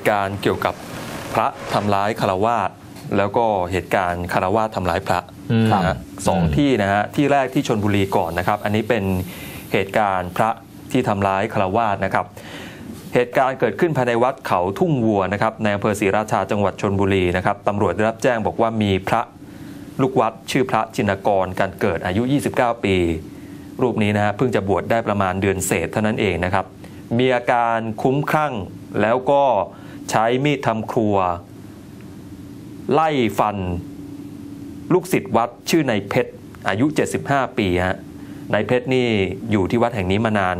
ตุการณ์เกี่ยวกับพระทำร้ายคารวาสแล้วก็เหตุการณ์คารวาสทำร้ายพระอืมนะฮะสองอืมที่นะฮะที่แรกที่ชนบุรีก่อนนะครับ อันนี้เป็นเหตุการณ์พระที่ทำร้ายคารวาสนะครับ เหตุการณ์เกิดขึ้นภายในวัดเขาทุ่งวัวนะครับในอำเภอศรีราชาจังหวัดชนบุรีนะครับตำรวจได้รับแจ้งบอกว่ามีพระลูกวัดชื่อพระจินกรการเกิดอายุ 29 ปี รูปนี้นะฮะเพิ่งจะบวชได้ประมาณเดือนเศษเท่านั้นเองนะครับ มีอาการคุ้มคลั่งแล้วก็ ใช้มีดทำครัว ไล่ฟัน ลูกศิษย์วัดชื่อในเพชรอายุ 75 ปีฮะนายเพชรนี่อยู่ที่วัดแห่งนี้มานาน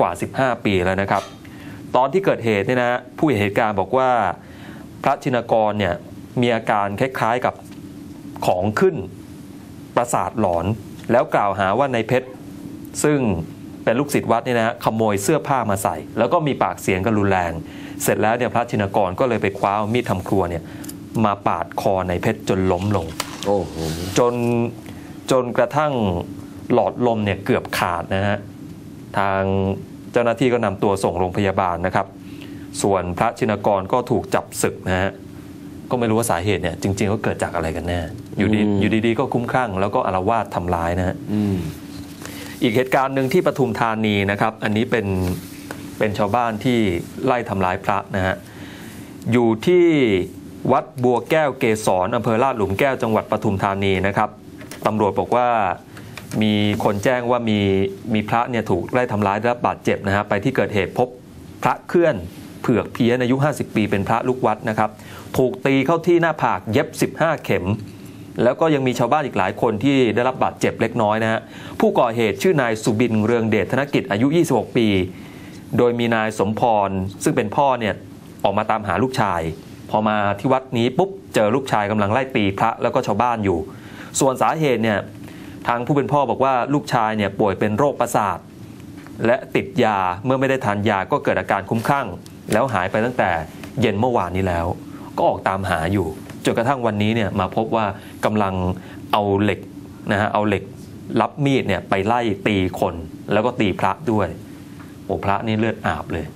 กว่า 15 ปีแล้วนะครับ ตอนที่เกิดเหตุเนี่ยนะผู้เห็นเหตุการณ์บอกว่าพระชินกรเนี่ยมีอาการคล้ายๆกับของขึ้นประสาทหลอน แล้วกล่าวหาว่านายเพชร ซึ่ง เป็นลูกศิษย์วัดเนี่ยนะฮะขโมยเสื้อผ้ามาใส่ แล้วก็มีปากเสียงกันรุนแรง เสร็จแล้วเนี่ยพระชินกรก็เลยไปคว้าเอามีดทำครัวเนี่ยมาปาดคอในเพชรจนล้มลงโอ้โหจนจนกระทั่งหลอดลมเนี่ยเกือบขาดนะฮะทางเจ้าหน้าที่ก็นำตัวส่งโรงพยาบาลนะครับ ส่วนพระชินกรก็ถูกจับศึกนะฮะก็ไม่รู้ว่าสาเหตุเนี่ยจริงๆก็เกิดจากอะไรกันแน่อยู่ดีอยู่ดีๆก็คุ้มคลั่งแล้วก็อารวาสทำร้ายนะฮะ อีกเหตุการณ์หนึ่งที่ปทุมธานีนะครับ อันนี้เป็นเป็นชาวบ้านที่ไล่ทำร้ายพระนะฮะอยู่ที่วัดบัวแก้วเกษรอำเภอลาดหลุมแก้วจังหวัดปทุมธานีนะครับตำรวจบอกว่ามีคนแจ้งว่ามีมีพระเนี่ยถูกไล่ทำร้ายได้รับบาดเจ็บนะฮะไปที่เกิดเหตุพบพระเคลื่อนเผือกเพี้ยนอายุ 50 ปีเป็นพระลูกวัดนะครับ ถูกตีเข้าที่หน้าผากเย็บ 15 เข็ม แล้วก็ยังมีชาวบ้านอีกหลายคนที่ได้รับบาดเจ็บเล็กน้อยนะฮะผู้ก่อเหตุชื่อนายสุบินเรืองเดชธนกิจอายุ 26 ปี โดยมีนายสมพรซึ่งเป็นพ่อเนี่ยออกมาตามหาลูกชาย พอมาที่วัดนี้ปุ๊บเจอลูกชายกำลังไล่ตีพระแล้วก็ชาวบ้านอยู่ ส่วนสาเหตุเนี่ยทางผู้เป็นพ่อบอกว่าลูกชายเนี่ยป่วยเป็นโรคประสาท และติดยาเมื่อไม่ได้ทานยาก็เกิดอาการคุ้มคลั่ง แล้วหายไปตั้งแต่เย็นเมื่อวานนี้แล้ว ก็ออกตามหาอยู่ จนกระทั่งวันนี้เนี่ยมาพบว่ากำลังเอาเหล็กนะฮะเอาเหล็กรับมีดเนี่ยไปไล่ตีคนแล้วก็ตีพระด้วยโอ้พระนี่เลือดอาบเลย